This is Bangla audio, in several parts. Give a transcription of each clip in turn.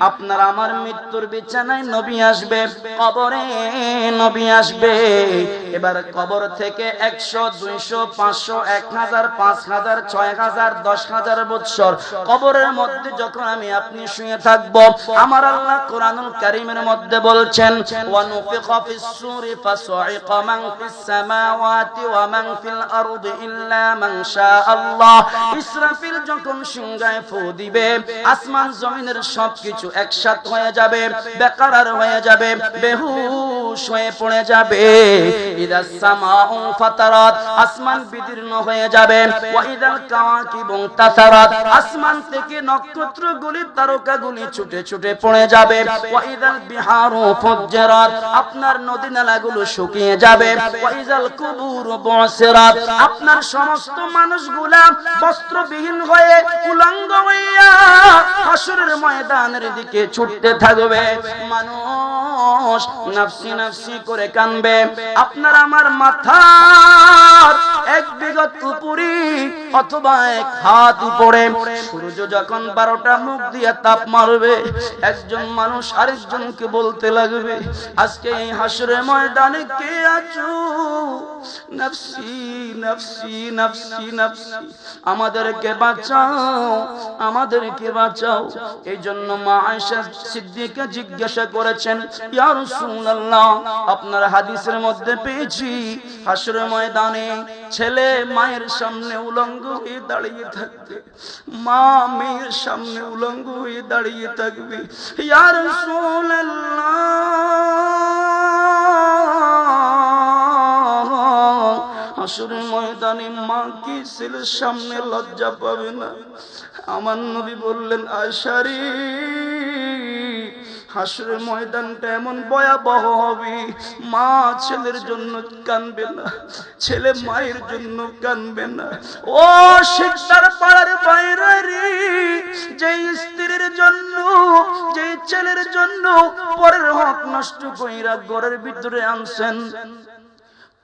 আপনার আমার মৃত্যুর বিছানায় নবী আসবে, কবরে নবী আসবে। এবার কবর থেকে একশো, দুইশো, পাঁচশো, এক হাজার, পাঁচ হাজার, ছয় হাজার, দশ হাজার বৎসর কবরের মধ্যে যখন আমি আপনি শুয়ে থাকব, আমার আল্লাহ কোরআনুল কারীমের মধ্যে বলছেন মান মান মান আসমান জমিনের সবকিছু একসাথ হয়ে যাবে বেকারার হয়ে যাবে হয়ে পড়ে যাবে। আসমান বিদীর্ণ হয়ে যাবে। ছুটে ছুটে পড়ে যাবে। আপনার নদী নালাগুলো শুকিয়ে যাবে। কুবুর আপনার সমস্ত মানুষগুলা বস্ত্রবিহীন হয়ে উলঙ্গ হইয়া হাসরের ময়দানের দিকে ছুটতে থাকবে। মানুষ নাফসি নাফসি করে কানবে। আপনার আমার মাথার এক বিগত উপরি অথবা এক হাত উপরে। সূর্য যখন বারোটা মুখ দিয়ে তাপ মারবে, একজন মানুষ আরেকজনকে বলতে লাগবে, আজকে এই হাসরে ময়দানে কে আছো? নফসি নফসি নফসি নফসি, আমাদেরকে বাঁচাও আমাদেরকে বাঁচাও। এই জন্য মা আয়েশা সিদ্দিকা জিজ্ঞাসা করেছেন, ইয়া রাসূলুল্লাহ, আপনার হাদিসের মধ্যে পেয়েছি হাসরের ময়দানে ছেলে মায়ের সামনে উলঙ্গ হয়ে দাঁড়িয়ে থাকবে। মা মেয়ের সামনে উলঙ্গ হয়ে দাঁড়িয়ে থাকবে। ইয়া রাসূলুল্লাহ হাসরের ময়দানে মা কি ছেলের সামনে লজ্জা পাবে না? আমার নবী বললেন আশারি হাসরের ময়দানটা এমন ভয়াবহ হবে। মা ছেলের জন্য কানবে না, ছেলে মায়ের জন্য কানবে না। ও শিক্ষার পাড়ার বাইরে যে স্ত্রীর জন্য যে ছেলের জন্য পরের হক নষ্ট কইরা ঘরের ভিতরে আনছেন।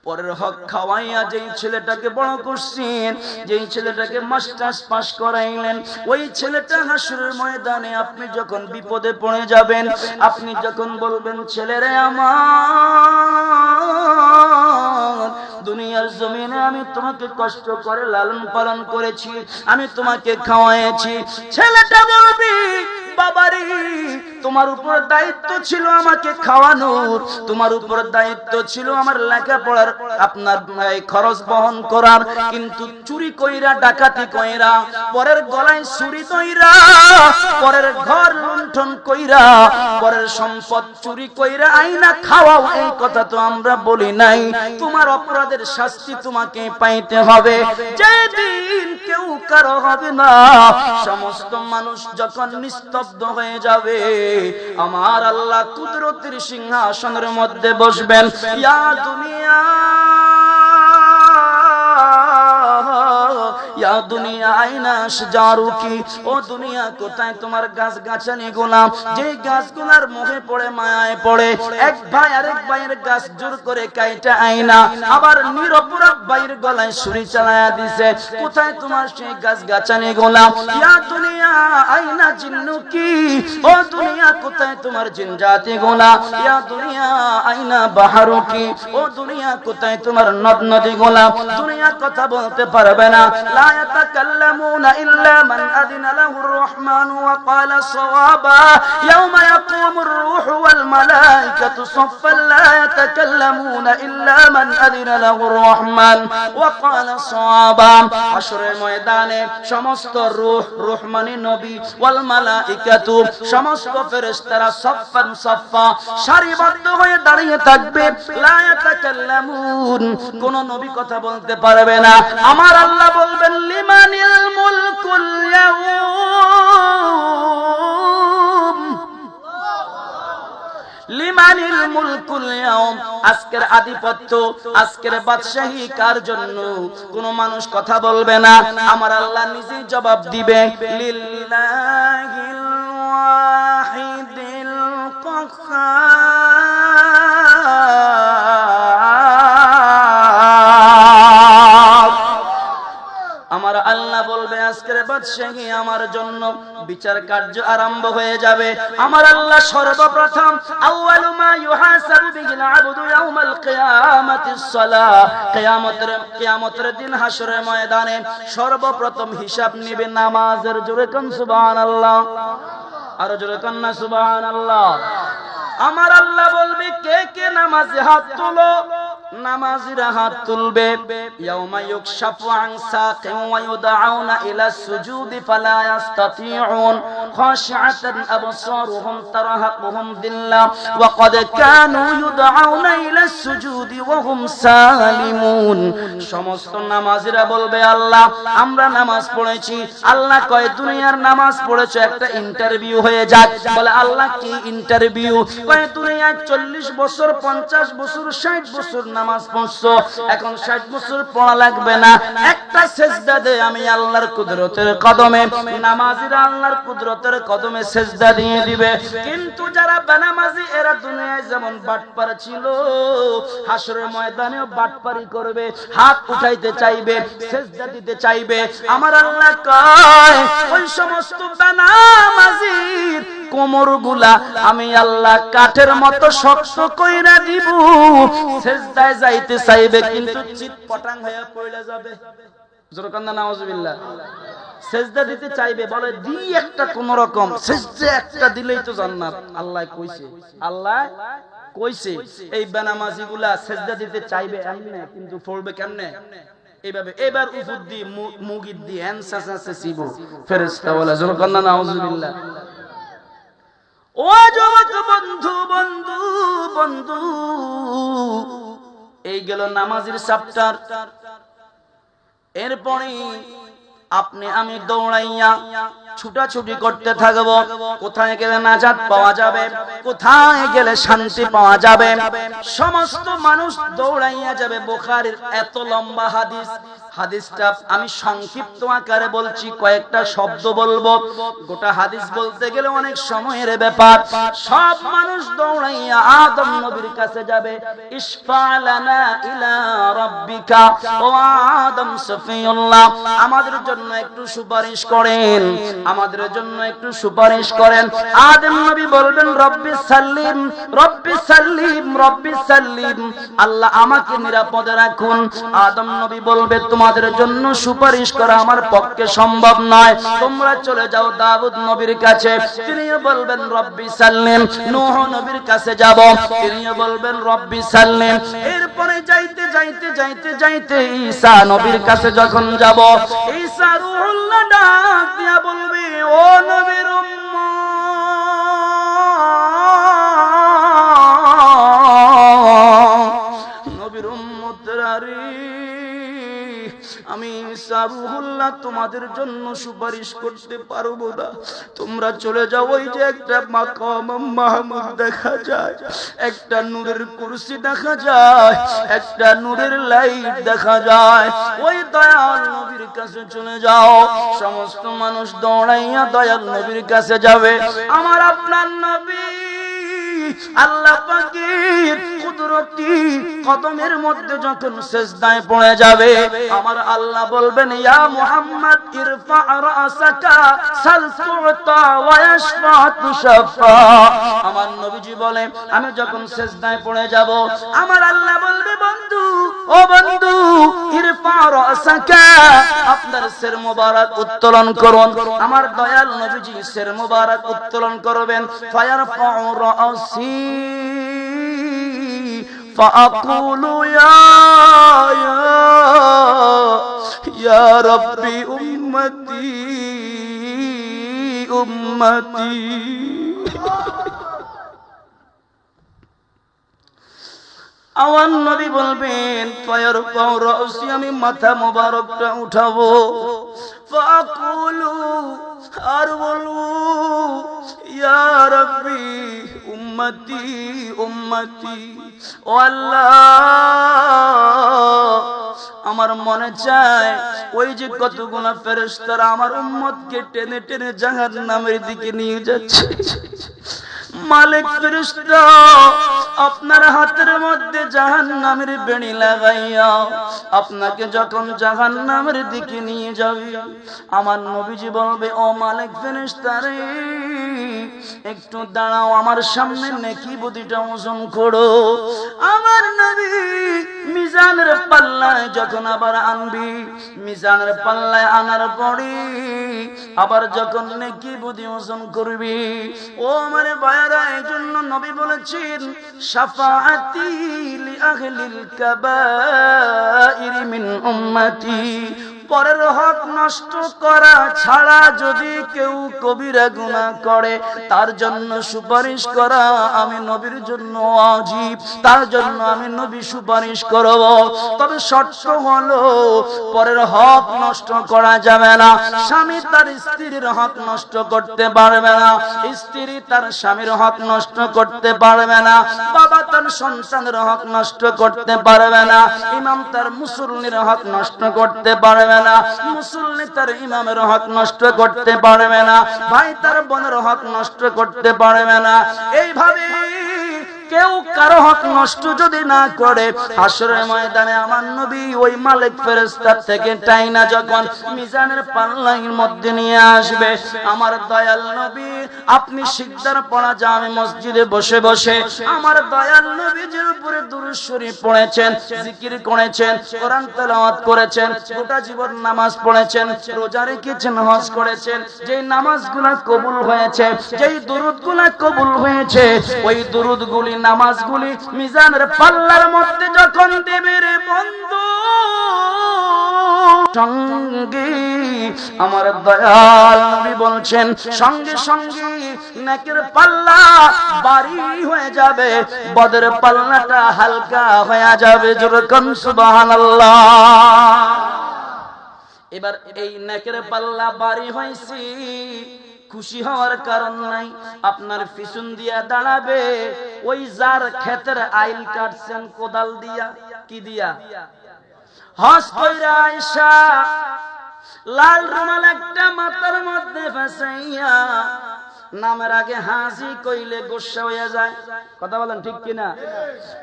পরের হক খাওয়াইয়া যেই ছেলেটাকে বড় করছেন, যেই ছেলেটাকে মাস্টার্স পাস করাইলেন, ওই ছেলেটা হাসুরের ময়দানে আপনি যখন বিপদে পড়ে যাবেন, আপনি যখন বলবেন, ছেলেরে আমার, দুনিয়ার জমিনে আমি তোমাকে কষ্ট করে লালন পালন করেছি, আমি তোমাকে খাওয়াইছি। ছেলেটা বলবি বাবারি, তোমার উপর দায়িত্ব ছিল আমাকে খাওয়ানোর, তোমার উপর দায়িত্ব ছিল আমার লেখাপড়ার, আপনার খরচ বহন করার, কিন্তু চুরি কইরা, ডাকাতি কইরা, পরের গলায় কইরা পরের ঘর লুণ্ঠন কইরা, পরের সম্পদ চুরি কইরা আইনা খাওয়াও, এই কথা তো আমরা বলি নাই। তোমার অপরাধের শাস্তি তোমাকে পাইতে হবে। যেদিন কেউ কারও হবে না, সমস্ত মানুষ যখন নিস্তব্ধ হয়ে যাবে। আমার আল্লাহ কুদরতির সিংহাসনের মধ্যে বসবেন। ইয়া দুনিয়া। ইয়া দুনিয়া ও দুনিয়া, কোথায় তোমার গাছ গাছানি গোলাম? যে গাছগুলার মুখে পড়ে, মায়ায় পড়ে, এক ভাই আরেক ভাইয়ের গাছ জোর করে কাইটা আইনা, আবার নিরপরাধ ভাইয়ের গলায় চালায়া দিছে, কোথায় তোমার সেই গাছ গাছানি গোলাম? ইয়া দুনিয়া আইনা ও দুনিয়া, কোথায় তোমার গোলা ইয়া দুনিয়া আইনা ও দুনিয়া, কোথায় তোমার নদ নদী গোলা দুনিয়া কথা বলতে পারবে না। লা ইয়াতাকাল্লামুনা ইল্লা মান আযিনা লাহু الرحمن وقال صوابا يوم يقوم الروح والملائكة صفا لا يتكلمون إلا من أذن له الرحمن وقال صوابا حشر ময়দানে সমস্ত রূহ রূহ মানে নবী ওয়াল মালাইকাতু সমস্ত ফেরেশতারা সফান সফা সারিবদ্ধ হয়ে দাঁড়িয়ে থাকবে লা ইয়াতাকাল্লামুন কোন নবী কথা বলতে পারবে না আমার আল্লাহ বলবেন লিমানিল মুলকুল ইয়াউম। লিমানিল মুলকুল ইয়াউম। আজকের আধিপত্য, আজকের বাদশাহী কার জন্য? কোন মানুষ কথা বলবে না। আমার আল্লাহ নিজেই জবাব দিবে, লিল্লাহিল ওয়াহিদিল কাহ্হার বাদশাহী আমার জন্য। বিচার কার্য আরম্ভ হয়ে যাবে। আমার আল্লাহ সর্বপ্রথম, আউয়ালু মা ইউহাসাবু আবদু ইয়াউমাল কিয়ামাতিস সালাহ কিয়ামতের কিয়ামতের দিন হাসরের ময়দানে সর্বপ্রথম হিসাব নেবে নামাজের জোরে কোন সুবহানাল্লাহ। আরও জোরে কোন সুবহানাল্লাহ। আমার আল্লাহ বলবে, কে কে নামাজে হাত তুলো? নামাজিরা হাত তুলবে। ওয়া ইউদআউনা ইলা সুজুদি ফালা ইস্তাতিউন আবসারুহুম, তারহাকুহুম দিল্লা। ওয়া ক্বাদ কানু ইউদআউনা ইলা সুজুদি ওয়া হুম সালিমুন। সমস্ত নামাজিরা বলবে, আল্লাহ, আমরা নামাজ পড়েছি। আল্লাহ কয়, দুনিয়ার নামাজ পড়েছো, একটা ইন্টারভিউ হয়ে যাক। বলে, আল্লাহ, কি ইন্টারভিউ? কয়, দুনিয়ায় চল্লিশ বছর, পঞ্চাশ বছর, ষাট বছর নামাজ পড়ছো, এখন ষাট বছর পড়া লাগবে না। একটা সেজদা দে আমি আল্লাহর কুদরতের কদমে। আল্লাহর কুদরতের কদমে সেজদা দিয়ে দিবে। কিন্তু যারা বেনামাজি, এরা দুনিয়ায় যেমন বাটপার ছিল, হাসরের বাটপারি করবে, হাত উঠাইতে চাইবে, সেজদা দিতে চাইবে। আমার আল্লাহ কয়, ওই সমস্ত বেনামাজির কোমরগুলা আমি আল্লাহ কাঠের মতো শক্ত কইরা দিব। সেজদায় যাইতে চাইবে, কিন্তু চিত পটাং হয়ে পড়ে যাবে। জোরকান্দা নাউজুবিল্লাহ। সেজদা দিতে চাইবে, বলে, দি একটা কোন রকম, সেজদা একটা দিলেই তো জান্নাত। আল্লাহ কইছে আল্লাহ কইছে, এই বেনামাজি গুলা সেজদা দিতে চাইবে এমনে, কিন্তু পড়বে কেমনে? এইভাবে, এবার উপর দিয়ে মুগির দিয়ে হ্যান্সাস আছে শিব ফেরেস্তা বলে। জোরকান্দা নাউজুবিল্লাহ। ও যুবক বন্ধু বন্ধু বন্ধু এই গেল নামাজের চাপ্টার এরপরে আপনি আমি দৌড়াইয়া ছুটাছুটি করতে থাকব। কোথায় গেলে নাজাদ পাওয়া যাবে? কোথায় গেলে শান্তি পাওয়া যাবে? সমস্ত মানুষ দৌড়াইয়া যাবে বোখারের এত লম্বা হাদিস। হাদিসটা আমি সংক্ষিপ্ত আকারে বলছি, কয়েকটা শব্দ বলব। গোটা হাদিস বলতে গেলে অনেক সময়ের ব্যাপার। সব মানুষ দৌড়াইয়া আদম নবীর কাছে যাবে। ইসফালানা ইলা রাব্বিকা। ও আদম সফিউল্লাহ, আমাদের জন্য একটু সুপারিশ করেন। আমাদের জন্য একটু সুপারিশ করেন। আদম নবী বলবেন, রব্বি সাল্লিম রব্বি সাল্লিম রব্বি সাল্লিম। আল্লাহ আমাকে নিরাপদে রাখুন। আদম নবী বলবে তোমাদের জন্য সুপারিশ করা আমার পক্ষে সম্ভব নয়। তোমরা চলে যাও দাউদ নবীর কাছে। তিনিও বলবেন, রব্বি সাল্লিম। নূহ নবীর কাছে যাব। তিনিও বলবেন, রব্বি সাল্লিম। এরপরে যাইতে যাইতে যাইতে যাইতে ঈসা নবীর কাছে যখন যাব, ঈসা রুহুল্লাহ ডাক দিয়া বলবে, ও নবীর উম্মত আমি সারুহুল্লাহ তোমাদের জন্য সুপারিশ করতে পারব না। তোমরা চলে যাও, ওই যে একটা মাকাম মাহমুদ দেখা যায়, একটা নূরের কুরসি দেখা যায়, একটা নূরের লাইট দেখা যায়। ওই দয়াল নবীর কাছে চলে যাও, সমস্ত মানুষ দৌড়াইয়া দয়াল নবীর কাছে যাবে। আমার আপনার নবী আল্লাহ পাকের কুদরতি কদমের মধ্যে যখন সেজদায় পড়ে যাবে, আমার আল্লাহ বলবেন, ইয়া মুহাম্মদ, ইরফা রাসাকা সাল তুতা ওয়া ইয়াশফা তুশফা আমার নবীজি বলে, আমি যখন সেজদায় পড়ে যাব, আমার আল্লাহ বলবে, বন্ধু, ও বন্ধু, ইরফা রাসাকা আপনার সির মোবারক উত্তোলন করুন। আমার দয়াল নবীজি সির মোবারক উত্তোলন করবেন। ফায়ারফা রাসি فأقول يا يا يا ربي أمتي أمتي আমার নবী বলবেন পায়ের পাও রসি আমি মাথা মোবারকটা উঠাবো ফাকুলু আর বলব, ইয়া রব্বি, উম্মতি উম্মতি, ও আল্লাহ। আমার মনে চায়, ওই যে কতগুলো ফেরেশতারা আমার উম্মতকে টেনে টেনে জাহাজ নামের দিকে নিয়ে যাচ্ছে। মালিক ফেরেশতা, আপনার হাতের মধ্যে জাহান নামের বেণি লাগাইয়া আপনাকে যখন জাহান্নামের দিকে নিয়ে যাবে, আমার নবীজি বলবে, ও মালিক ফেরেশতা রে, একটু দাঁড়াও, আমার সামনে নেকি বুদিটা ওজন করো। আমার নবী মিজানের পাল্লায় যখন আবার আনবি, মিজানের পাল্লায় আনার পরে আবার যখন নেকি বুদ্ধি ওজন করবি, ও আমার ভাইরা এই জন্য নবী বলেছেন সাফাতি আহলিল কাবাইরি মিন উম্মতি পরের হক নষ্ট করা ছাড়া যদি কেউ কবিরা গুনাহ করে, তার জন্য সুপারিশ করা আমি নবীর জন্য আজীব তার জন্য আমি নবী সুপারিশ করব। তবে শর্ত হলো, পরের হক নষ্ট করা যাবে না, স্বামী তার স্ত্রীর হক নষ্ট করতে পারবে না, স্ত্রী তার স্বামীর হক নষ্ট করতে পারবে না, বাবা তার সন্তানের হক নষ্ট করতে পারবে না, ইমাম তার মুসল্লির হক নষ্ট করতে পারবে না। মুসল্লি তার ইমামের হক নষ্ট করতে পারবে না। ভাই তার বোনের হক নষ্ট করতে পারবে না। এইভাবে কেউ কারও হক নষ্ট যদি না করে, হাসরের ময়দানে আমার নবী ওই মালিক ফেরেস্তার থেকে টাইনা যখন মিজানের পাল্লাইয়ের মধ্যে নিয়ে আসবে, আমার দয়াল নবী, আপনি সিকদার পড়া জামে মসজিদে বসে বসে, আমার দয়াল নবীজির উপরে দুরূদ শরীফ পড়েছেন, জিকির করেছেন, কোরআন তেলাওয়াত করেছেন, গোটা জীবন নামাজ পড়েছেন, রোজা রেখেছেন, হজ করেছেন, যেই নামাজগুলো কবুল হয়েছে, যেই দুরুদগুলো কবুল হয়েছে, ওই দুরুদগুলি নামাজগুলি মিজানের পাল্লার মধ্যে যখন দেবে রে বন্ধু, সঙ্গে আমার দয়াল নবী বলছেন, সঙ্গে সঙ্গে নাকের পাল্লা বাড়ি হয়ে যাবে, বদের পাল্লাটা হালকা হয়ে যাবে যেরকম সুবহানাল্লাহ। এবার এই নেকের পাল্লা বাড়ি হয়েছি খুশি হওয়ার কারণ নাই। আপনার পিছন দিয়া দাঁড়াবে, ওই যার ক্ষেতের আইল কাটছেন কোদাল দিয়া, কি দিয়া? হস কইরা আয়সা লাল রুমাল একটা মাথার মধ্যে ফেসাইয়া, নামের আগে হাসি কইলে গোসা হইয়া যায়। কথা বলেন ঠিক কিনা?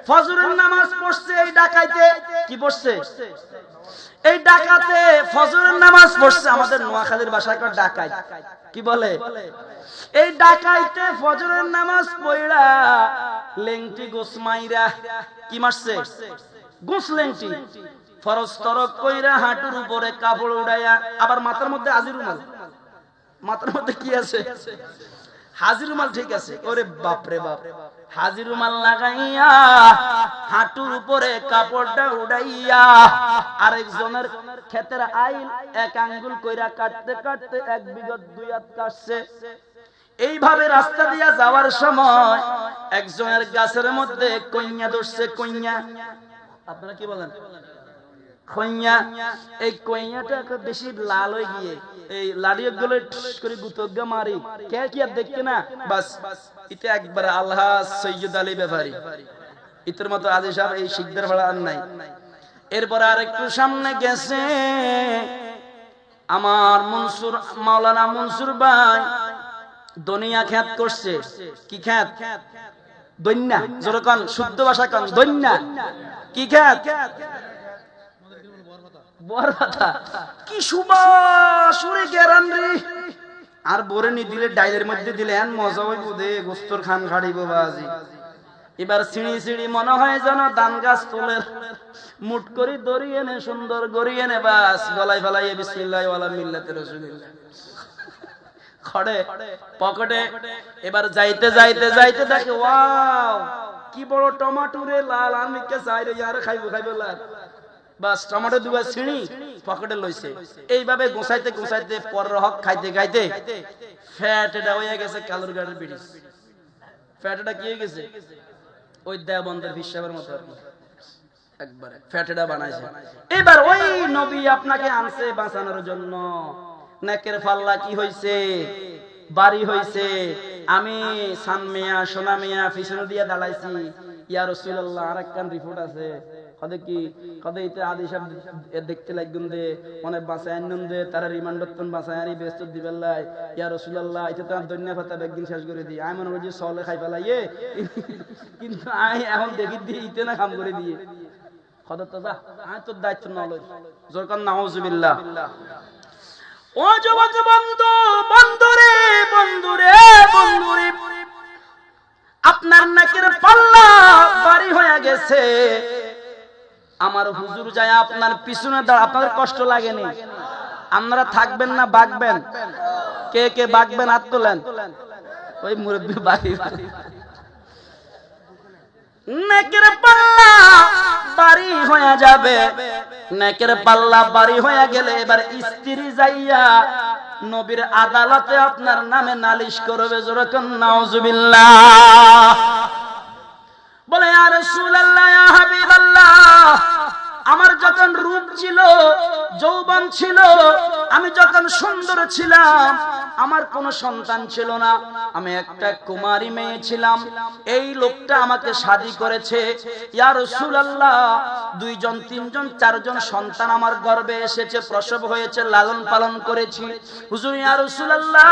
ফজরের নামাজ পড়ছে, এই ডাকাইতে, কি পড়ছে? এই ডাকাতে ফজরের নামাজ পড়ছে, আমাদের নোয়াখালীর বাসায় কয় ডাকাই কি বলে? এই ডাকাইতে ফজরের নামাজ পড়া লেংটি গোসমাইরা কি মারছে? গোস লেংটি। ফরজ তরক কইরা হাঁটুর উপরে কাপড় উড়াইয়া, আবার মাথার মধ্যে আজিরুমাল মাথার মধ্যে কি আছে? হাজির রুমাল ঠিক আছে। ওরে বাপরে বাপ। হাজির রুমাল লাগাইয়া, হাঁটুর উপরে কাপড়টা উড়াইয়া, আরেকজনের ক্ষেতের আইল এক আঙ্গুল কইরা কাটতে কাটতে এক বিগত দুই হাত কাটছে। এইভাবে রাস্তা দিয়া যাওয়ার সময় একজনের গাছের মধ্যে কইয়া ধরছে, কইয়া। আপনারা কি বলেন? কইয়া এই কইয়াটা বেশি লাল হয়ে গিয়ে, এই লাড়িয়ে গুলো করে গুতজ্ঞা মারি। কে কি আর দেখতে না? বাস, এটা একবার আল্লাহ সৈয়দ আলী ব্যাপারী। ইতর মতো আদি সাহেব এই শিখদের ভাড়া আর নাই। এরপর আর একটু সামনে গেছে আমার মনসুর, মাওলানা মনসুর ভাই। দনিয়া খ্যাত করছে। কি খ্যাত? দৈন্যা যেরকম শুদ্ধ ভাষা কন, দৈন্যা। কি খ্যাত? রে। আর বরে নি দিলে, ডাইলের মধ্যে দিলে এন মজা হইব দে, গোস্তর খান খাড়িব বাজি। এবার সিঁড়ি সিঁড়ি মনে হয় যেন ধান গাছ তোলে মুট করি দড়িয়ে নে সুন্দর গড়িয়ে নে বাস, গলায় ফেলাইয়ে বিসমিল্লাহ ওয়ালা মিল্লাতে রসুলিল্লাহ। খড়ে, পকেটে, এবার যাইতে যাইতে যাইতে দেখে, ওয়াও, কি বড় টমাটো রে লাল আমি কে চাই রে খাইবো খাইবো লাল। বাস টমেটো দুয়া ছিঁড়ি পকেটে লইছে এইভাবে গোসাইতে গোসাইতে পর হক খাইতে খাইতে ফ্যাট এটা হয়ে গেছে কালোর গাড়ির ব্রিটিশ। ফ্যাট এটা কি হয়ে গেছে? ওই মতো। একবারে বানাইছে। এবার ওই নবী আপনাকে আনছে বাঁচানোর জন্য। নেকের ফাল্লা কি হইছে? বাড়ি হইছে। আমি সান মিয়া সোনা মিয়া পিছনে দিয়ে দাঁড়াইছি। ইয়া রসুল্লাহ আর একখান রিপোর্ট আছে। কদে কি কদে ইতে আদি সব দেখতে লাগগুন দে, মনে বাঁচায় আনন্দ দে, তারা রিমান্ডতন বাঁচায় আনি ব্যস্ত দিবেল্লাই ইয়া রাসূলুল্লাহ, ইতে তো দুনিয়া ফাতা একদিন শেষ করে দি আমি মনে করি যে সলে খাই ফেলাইয়ে কিন্তু আই এখন দেখি দি, ইতে না কাম করে দিয়ে। কদে তো যা আই তোর দায়িত্ব না লই। জোরকান নাউজুবিল্লাহ। ও যুবক বন্ধু, বন্ধুরে বন্ধুরে বন্ধুরে। আপনার নাকের পাল্লা বাড়ি হয়ে গেছে। আমার হুজুর যায় আপনার পিছনে আপনাদের কষ্ট লাগেনি? আপনারা থাকবেন না বাঁকবেন কে কে বাগবেন, হাত তোলেন। ওই মুরব্বী বাড়ি নেকের পাল্লা বাড়ি হয়ে যাবে। নেকের পাল্লা বাড়ি হয়ে গেলে এবার স্ত্রী যাইয়া নবীর আদালতে আপনার নামে নালিশ করবে যেরকম নাউজুবিল্লাহ। বলে আর হাবিবাল্লাহ আমার যখন রূপ ছিল যৌবন ছিল আমি যখন সুন্দর ছিলাম আমার কোনো সন্তান ছিল না। আমি একটা কুমারী মেয়ে ছিলাম। এই লোকটা আমাকে শাদি করেছে। ইয়া রাসূলুল্লাহ, দুইজন, তিনজন, চারজন সন্তান আমার গর্ভে এসেছে, প্রসব হয়েছে, লালন পালন করেছি। হুজুর, ইয়া রাসূলুল্লাহ,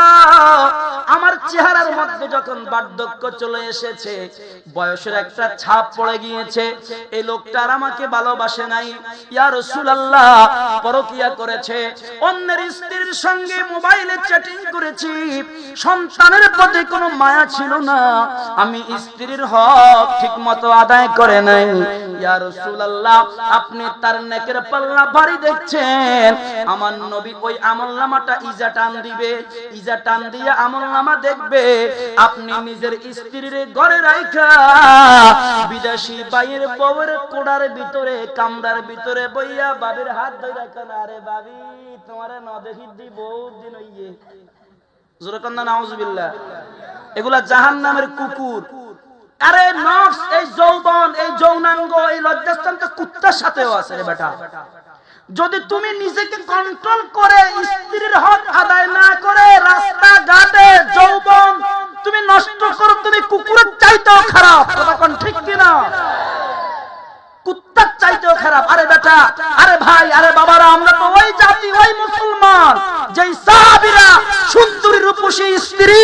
আমার চেহারার মধ্যে যখন বার্ধক্য চলে এসেছে, বয়সের একটা ছাপ পড়ে গিয়েছে। এই লোকটা আর আমাকে ভালোবাসে নাই। ইয়া রাসূলুল্লাহ, পরকিয়া করেছে। অন্যের স্ত্রীর সঙ্গে মোবাইলে চ্যাটিং করেছি। সন্তানের প্রতি কোনো মায়া ছিল না। আমি স্ত্রীর হক ঠিকমতো আদায় করে নাই। আপনি তার নেকের পাল্লা ভারী দেখছেন। আমার নবী ওই আমলনামাটা ইজা টান দিবে। ইজা টান দিয়ে আমলনামা দেখবে। আপনি নিজের স্ত্রীর ঘরে রাইখা, বিদেশি বাইয়ের বউয়ের কোড়ার ভিতরে কামড়ার ভিতরে বইয়া বাবির হাত ধরে রাখেন। আরে বাবি, তোমারে ন দেখি দি বহুত দিন হইয়ে। এগুলা জাহান্নামের কুকুর। আরে নফস, এই যৌবন, এই যৌনাঙ্গ, এই লজ্জাস্থান কুত্তার সাথেও আছে রে বেটা। যদি তুমি নিজেকে কন্ট্রোল করে স্ত্রীর হক আদায় না করে রাস্তা ঘাটে যৌবন তুমি নষ্ট করো, তুমি কুকুরের চাইতেও খারাপ। কথা ঠিক কিনা? কুত্তার চাইতেও খারাপ। আরে বেটা, আরে ভাই, আরে বাবারা, আমরা তো ওই জাতি, ওই মুসলমান। যেই সাহাবিরা সুন্দরী রূপসী স্ত্রী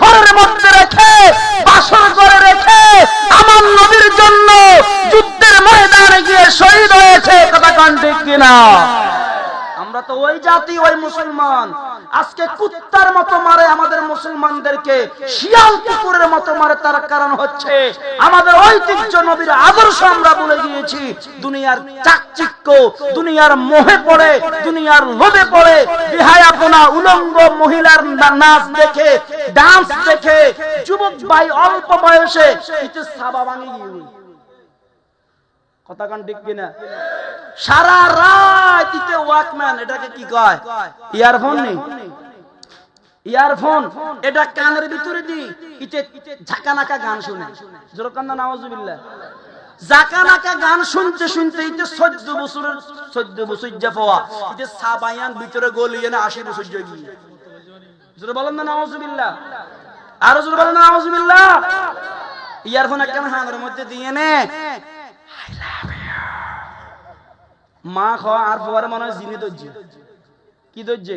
ঘরের মধ্যে রেখে, বাসর করে রেখে, আমার নবীর জন্য যুদ্ধের ময়দানে গিয়ে শহীদ হয়েছে, কথা কান কিনা? আমরা তো ওই জাতি, ওই মুসলমান। আজকে কুত্তার মতো মারে আমাদের মুসলমানদেরকে, শিয়াল কুকুরের মতো মারে তার কারণ হচ্ছে আমাদের ঐতিহ্য নবীর আদর্শ আমরা ভুলে গিয়েছি দুনিয়ার চাকচিক্য, দুনিয়ার মোহে পড়ে, দুনিয়ার লোভে পড়ে বিহায়াপনা উলঙ্গ মহিলার নাচ দেখে, ডান্স দেখে, যুবক ভাই অল্প বয়সে ইতে সাবা সারা রাত ওয়াকম্যান, এটাকে কি কয়? ইয়ারফোন নেই ইয়ারফোন, এটা কানের ভিতরে দি, ইতে ঝাঁকা নাকা গান শুনে। জোরকান্দা নাওজুবিল্লাহ জাকা নাকা গান শুনতে শুনতে ইতে চোদ্দ বছরের, চোদ্দ বছর যা পাওয়া। ইতে সাবায়ান ভিতরে গলিয়ে না, আশি বছর যাই গিয়ে। জোরে বলেন না নাওজুবিল্লাহ আরও জোরে বলেন না নাওজুবিল্লাহ ইয়ারফোন একটা হাঙের মধ্যে দিয়ে নে। মা খাওয়া আর পরে মনে হয় জিনে ধরছে কি ধরছে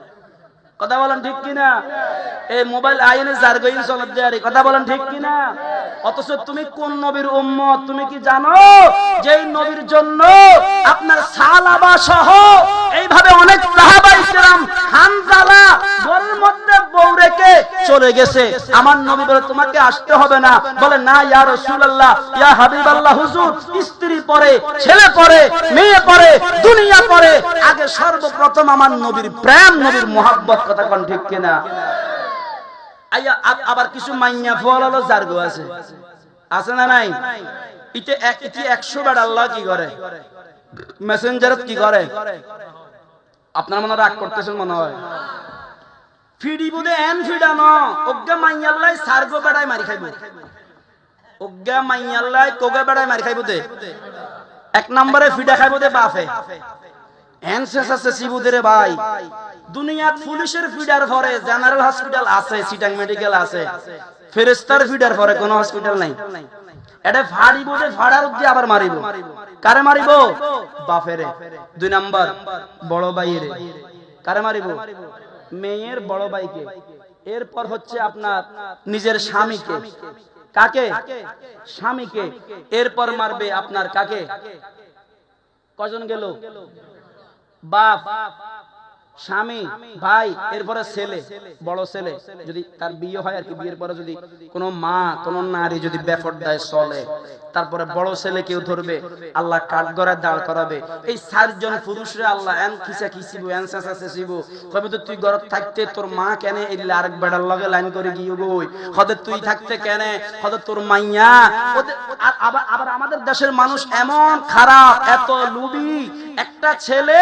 কথা বলেন ঠিক কিনা? এই মোবাইল আইনে জারগইন চলত দেয়ারি কথা বলেন ঠিক কিনা? অথচ তুমি কোন নবীর উম্মত, তুমি কি জানো? যে এই নবীর জন্য আপনার সালাবা সহ এইভাবে অনেক সাহাবাই কেরাম হানজালা ঘরের মধ্যে বউ রেখে চলে গেছে। আমার নবী বলে, তোমাকে আসতে হবে না। বলে, না, ইয়া রাসূলুল্লাহ, ইয়া হাবিবাল্লাহ, হুজুর। স্ত্রী পরে, ছেলে পরে, মেয়ে পরে, দুনিয়া পরে। আগে সর্বপ্রথম আমার নবীর প্রেম, নবীর মোহাব্বত কথা কোন ঠিক কিনা? আবার কিছু মাইয়া ফল হলো, জার্গো আছে। আছে না নাই? ইতে ইতে একশো বার আল্লাহ কি করে? মেসেঞ্জারত কি করে? আপনার মনে রাগ করতেছেন মনে হয়? ফিডি বুদে এন ফিডা ন। অজ্ঞা মাইয়াল্লাই সার্গো বেড়ায় মারি খাইব। অজ্ঞা মাইয়াল্লাই কোগা বেড়ায় মারি খাইব দে। এক নম্বরে ফিডা খাইব দে বাফে এন আছে সিবুদের ভাই। দুনিয়াত পুলিশের ফিডার পরে জেনারেল হসপিটাল আছে সিটাং মেডিকেল আছে। ফেরেস্তার ফিডার পরে কোনো হসপিটাল নাই। এটা ফাড়িব রে ফাড়ার উদ্দি আবার মারিব। কারে মারিব? বাফেরে দুই নাম্বার, বড় ভাইয়েরে। কারে মারিব? মেয়ের বড় ভাইকে। এরপর হচ্ছে আপনার নিজের স্বামীকে। কাকে? স্বামীকে। এরপর মারবে আপনার কাকে? কজন গেল? বাপ। স্বামী, ভাই, এরপরে ছেলে, বড় ছেলে, যদি তার বিয়ে হয় আর কি, বিয়ের পরে যদি কোনো মা, কোন নারী যদি বেফট দেয় চলে, তারপরে বড় ছেলে কেউ ধরবে, আল্লাহ কাঠগড়ায় দাঁড় করাবে। এই চারজন পুরুষরে আল্লাহ এন খিসা খিসিব, এন কবে তো তুই ঘরত থাকতে তোর মা আরেক বেড়ার লগে লাইন করে গিয়ে গই তুই থাকতে তোর মাইয়া? আবার আবার আমাদের দেশের মানুষ এমন খারাপ, এত লুবি। একটা ছেলে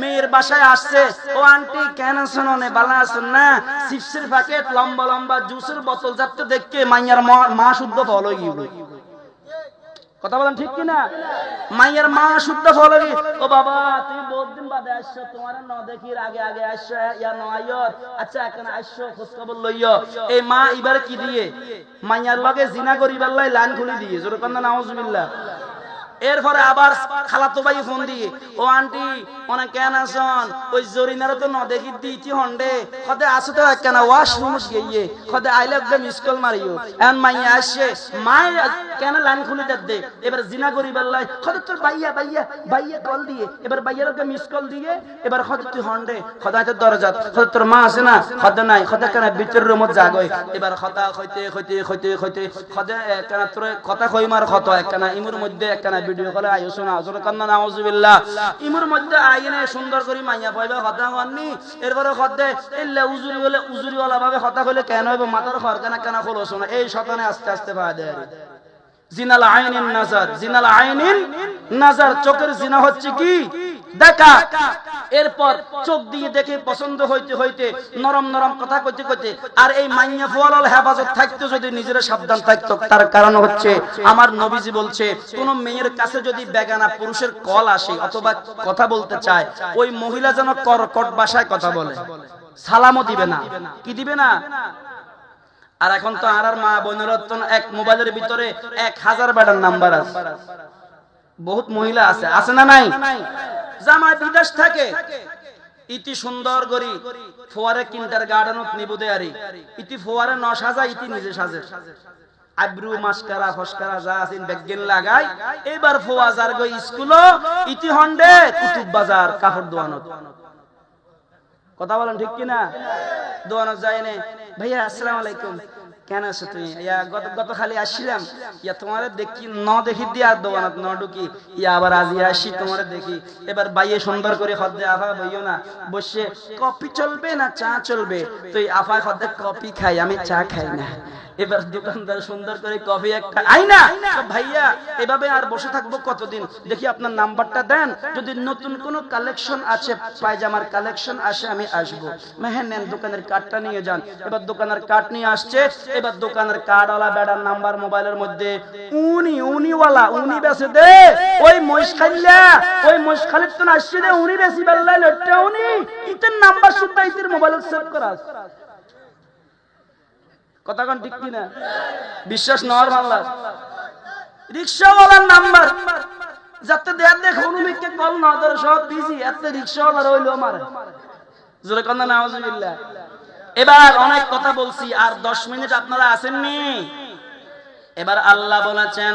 মেয়ের বাসায় আসছে ও আন্টি, কেন শোনো নে, বালা আসুন না? চিপসের প্যাকেট লম্বা লম্বা জুসের বোতল যাতে দেখকে মাইয়ার মা- শুদ্ধ ফলো গিয়ে কথা বলেন ঠিক কিনা? মাইয়ের মা শুদ্ধ ফলো গিয়ে, ও বাবা, তুমি বহুত দিন বাদে আসছো, তোমার ন দেখির আগে আগে আসছো, ইয়া ন আইয়র আচ্ছা এখন আসছো খোঁজ খবর লইয়। এই মা এবারে কি দিয়ে? মাইয়ার লগে জিনা করিবার লাই লাইন খুলি দিয়ে, জোরে কান্দা নাউজুবিল্লাহ। এরপরে আবার খালাতো ভাই ফোন দিয়ে, ও আন্টি, অনেক কেন আসন ওই জরিনার তো ন দেখি দিতি হন্ডে। কদে আসো তো কেন ওয়াশরুম গিয়ে কদে আইলে একদম কল মারিও। এন মাই আসছে, মাই, কেন লাইন খুলে দে এবার জিনা করি বেল্লাই কদে তোর বাইয়া বাইয়া বাইয়া কল দিয়ে, এবার বাইয়ার ওকে মিস কল দিয়ে, এবার কদে তুই হন্ডে, কদে তোর দরজা কদে তোর মা আছে না, কদে নাই, কদে কেন ভিতর রুমত জাগই এবার কথা কইতে কইতে কইতে কইতে কদে কেন তোর কথা কই মার কত একখানা ইমুর মধ্যে একখানা ভিডিও কলে আইও শোনা জোরে কান্না নাউজুবিল্লাহ ইমুর মধ্যে আইনে সুন্দর করে মাইয়া পাইবে কথা হননি। এরপরে খদে এলে উজুরি বলে উজুরি ওয়ালা ভাবে কথা কইলে কেন হইব? মাথার খর কেন কেন খোলো শোনা? এই শতানে আস্তে আস্তে পাওয়া দেয় জিনাল আইনিন নাজার, জিনাল আইনিন নাজার। চোখের জিনা হচ্ছে কি? দেখা। এরপর চোখ দিয়ে দেখে পছন্দ হইতে হইতে নরম নরম কথা কইতে কইতে, আর এই মাইয়া ফুয়ালাল হেফাজত থাকতে যদি নিজের সাবধান থাকতো, তার কারণ হচ্ছে আমার নবীজি বলছে, কোন মেয়ের কাছে যদি বেগানা পুরুষের কল আসে অথবা কথা বলতে চায়, ওই মহিলা যেন কর্কট ভাষায় কথা বলে। সালামও দিবে না। কি দিবে না? আর এখন তো আর মা বৈনরত্ন এক মোবাইলের ভিতরে এক হাজার বেটার নাম্বার আছে। বহুত মহিলা আছে। আছে না নাই? জামাই বিদেশ থাকে। ইতি সুন্দর করি ফোয়ারে কিন্টার গার্ডেনত নিবুদে আরি ইতি ফোয়ারে ন সাজা, ইতি নিজে সাজে। আব্রু, মাস্কারা, ফসকারা যা আছেন বেগেন লাগাই। এবার ফোয়া যার গই স্কুল ইতি হন্ডে, কুতুব বাজার, কাপড় দোয়ানত। কথা বলেন ঠিক কিনা? দোয়ানত যায় নে ভাইয়া, আসসালামু আলাইকুম। কেন আছো তুমি? ইয়া গত গত খালি আসছিলাম। ইয়া তোমার দেখি ন দেখি দিয়া দোয়ানত ন ঢুকি। ইয়া আবার আজি আসি তোমার দেখি। এবার বাইয়ে সুন্দর করে হদ্দে আফা বইও না। বসে কপি চলবে না চা চলবে? তুই এই আফা হদ্দে কপি খাই আমি চা খাই না। এবার দোকানদার সুন্দর করে কফি একটা আই না! তো ভাইয়া, এভাবে আর বসে থাকব কতদিন? দেখি আপনার নাম্বারটা দেন। যদি নতুন কোনো কালেকশন আছে, পায়জামার কালেকশন আসে, আমি আসব। মেহেন নেন, দোকানের কার্ডটা নিয়ে যান। এবার দোকানের কার্ড নিয়ে আসছে। এবার দোকানের কার্ডওয়ালা বেড়ার নাম্বার মোবাইলের মধ্যে। উনি, উনিওয়ালা, উনি বেছে দে। ওই মহিষ খাইলা ওই মহিষ খালির তো আসছে দে উনি বেশি বেল্লাই লটটা উনি। ইতের নাম্বার শুদ্ধ ইতের মোবাইলে সেভ করা। কথা কন ঠিক কিনা? বিশ্বাস নেওয়ার বাংলা রিক্সাওয়ালার নাম্বার। যাতে দেয়ার দেখ অনুমিককে কল না ধরে সব বিজি এত রিক্সাওয়ালা রইল আমার। জোরে কন্দা নাওয়াজুবিল্লাহ এবার অনেক কথা বলছি, আর দশ মিনিট আপনারা আসেননি এবার আল্লাহ বলেছেন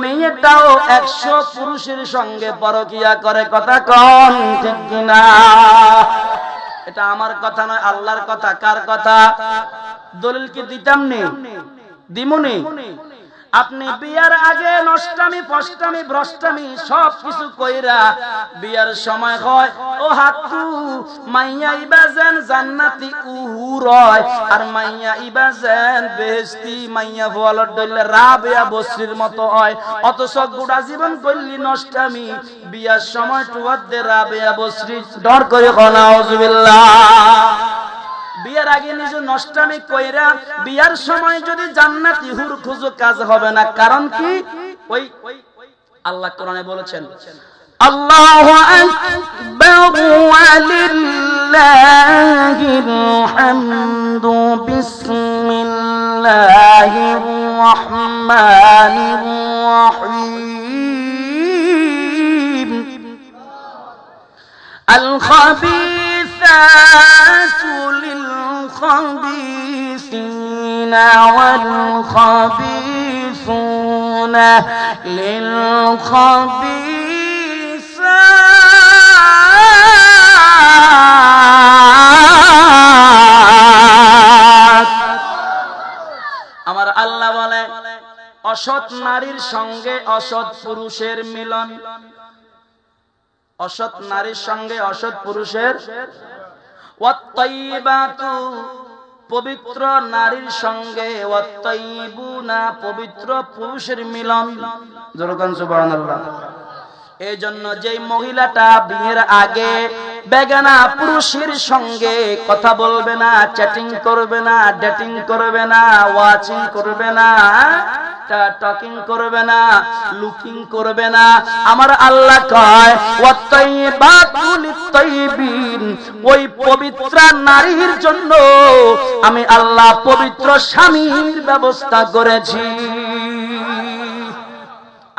মেয়েটাও একশো পুরুষের সঙ্গে পরকিয়া করে কথা কন, ঠিক কিনা? এটা আমার কথা নয়, আল্লাহর কথা। কার কথা? দলিল কি দিতাম নি? দিমুনি আপনি বিয়ার আগে নষ্টামি, পষ্টামি, ভ্রষ্টামি সব কিছু কইরা বিয়ার সময় হয়। ও হাতু, মাইয়া ইবাজেন জান্নাতি উহুরয় আর মাইয়া ইবাজেন বেহেশতি, মাইয়া ফোয়ালর দইলে রাবেয়া বসরির মতো হয়। অথচ গুড়া জীবন করলি নষ্টামি, বিয়ার সময় টুয়ার দে রাবেয়া বসরি। ডর করে কনা বিয়ার আগে নিজে নষ্টামি কইরা বিয়ার সময় যদি জান্নাত ইহুর খুঁজো কাজ হবে না। কারণ কি? ওই আল্লাহ কোরআনে বলেছেন, আল্লাহু আকবার ওয়ালিল্লাহিল হামদু, বিসমিল্লাহির রাহমানির রাহিম। আল খাবিসাতু للخبيثين والخبيثون للخبيثات আমার আল্লাহ বলে অসৎ নারীর সঙ্গে অসৎ পুরুষের মিলন অসৎ নারীর সঙ্গে অসৎ পুরুষের পবিত্র নারীর সঙ্গে পবিত্র পুরুষের মিলন। এই জন্য যেই মহিলাটা বিয়ের আগে বেগানা পুরুষের সঙ্গে কথা বলবে না চ্যাটিং করবে না ডেটিং করবে না ওয়াচিং করবে না টকিং করবে না লুকিং করবে না, আমার আল্লাহ কয় ওয়াত্তাইবাতুল তাইবিন ওই পবিত্র নারীর জন্য আমি আল্লাহ পবিত্র স্বামীর ব্যবস্থা করেছি।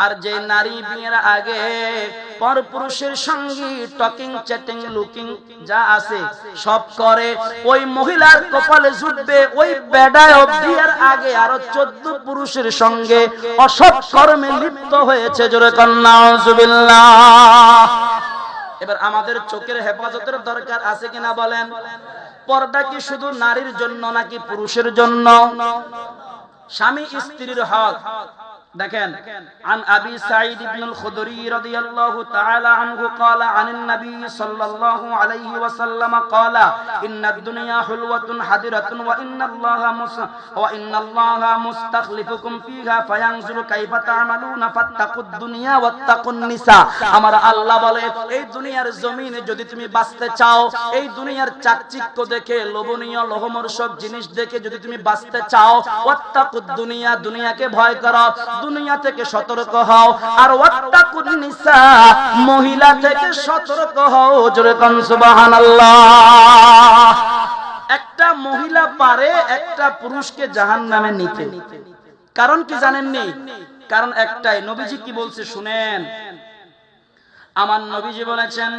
আর যে নারী বিয়ের আগে পর পুরুষের সঙ্গে টকিং, চ্যাটিং, লুকিং যা আছে সব করে, ওই মহিলার কপালে জুটবে, ওই বেডায় বিয়ের আগে আরও চোদ্দ পুরুষের সঙ্গে অসৎ কর্মে লিপ্ত হয়েছে, জোরে কন্যা এবার আমাদের চোখের হেফাজতের দরকার আছে কিনা বলেন? পর্দা কি শুধু নারীর জন্য নাকি পুরুষের জন্য? স্বামী স্ত্রীর হক। দেখেন عن ابي سعيد بن الخدري رضي الله تعالى عنه قال عن النبي صلى الله عليه وسلم قال ان الدنيا حلوه حدره وان الله مس وان الله مستخلفكم فيها فينظر كيف تعملون فاتقوا الدنيا واتقوا النساء আমার আল্লাহ বলে এই দুনিয়ার জমিনে যদি তুমি বাঁচতে চাও এই দুনিয়ার চাকচিক্য দেখে লোভনীয় লোহমর্ষক জিনিস দেখে যদি তুমি বাঁচতে চাও ওয়াত্তাকুদ দুনিয়া দুনিয়াকে ভয় করো দুনিয়া থেকে সতর্ক হও। আর ওয়াত্তাকুন নিসা, মহিলা থেকে সতর্ক হও। জোরে কোন সুবহানাল্লাহ। একটা মহিলা পারে, একটা পুরুষকে জাহান্নামে নিতে কারণ কি জানেননি? কারণ একটাই, নবীজি কি বলছে শুনেন? আমার নবীজি বলেছেন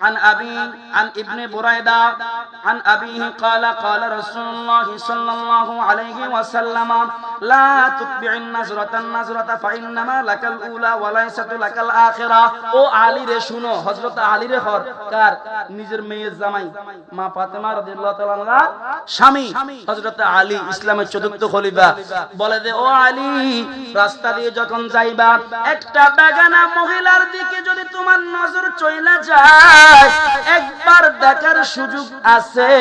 عن أبي عن ابن بريدة عن أبيه قال قال رسول الله صلى الله عليه وسلم لا تتبع النظرة النظرة فإنما لك الأولى وليست لك الآخرة ও আলী রে শুনো হযরত আলী রে হর কার নিজের মেয়ের জামাই মা ফাতেমা রাদিয়াল্লাহু তাআলা আনহা স্বামী হযরত আলী ইসলামের চতুর্থ খলিফা বলে দে ও আলী রাস্তা দিয়ে যখন যাইবা একটা বেগানা মহিলার দিকে যদি তোমার নজর চইলা যায় একবার দেখার সুযোগ আছে।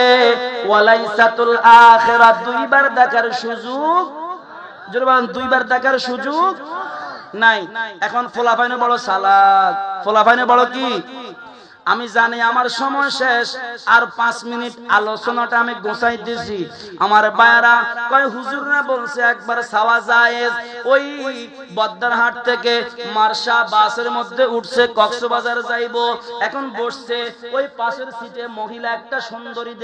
ওয়ালাইসাতুল আখিরাত দুইবার দেখার সুযোগ। জুরবান দুইবার দেখার সুযোগ নাই। এখন ফোলাফাইনে বড় সালাদ। ফোলাফাইনে বড় কি? আমি জানি আমার সময় শেষ, আর পাঁচ মিনিট আলোচনাটা আমি গোসাই দিছি আমার বায়রা কয়, হুজুররা বলছে একবার সাওয়া যায় ওই বদ্দারহাট থেকে মার্শা বাসের মধ্যে উঠছে, কক্সবাজার যাইব। এখন বসছে, ওই পাশের সিটে মহিলা একটা সুন্দরী